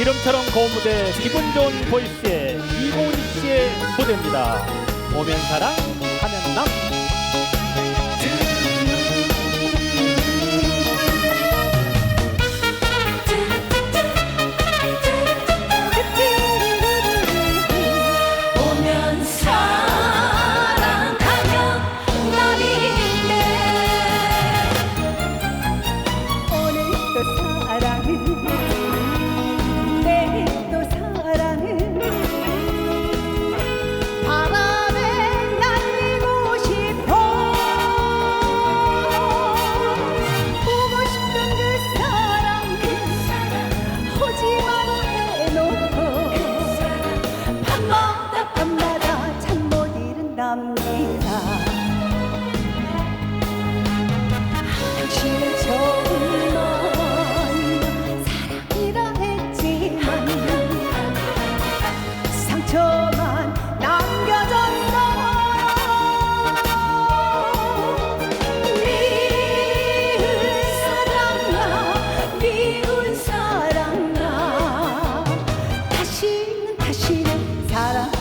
이름처럼 고운 무대 기분 좋은 보이스의 이고은 씨의 무대입니다. 보면 사랑 하면 남 cara.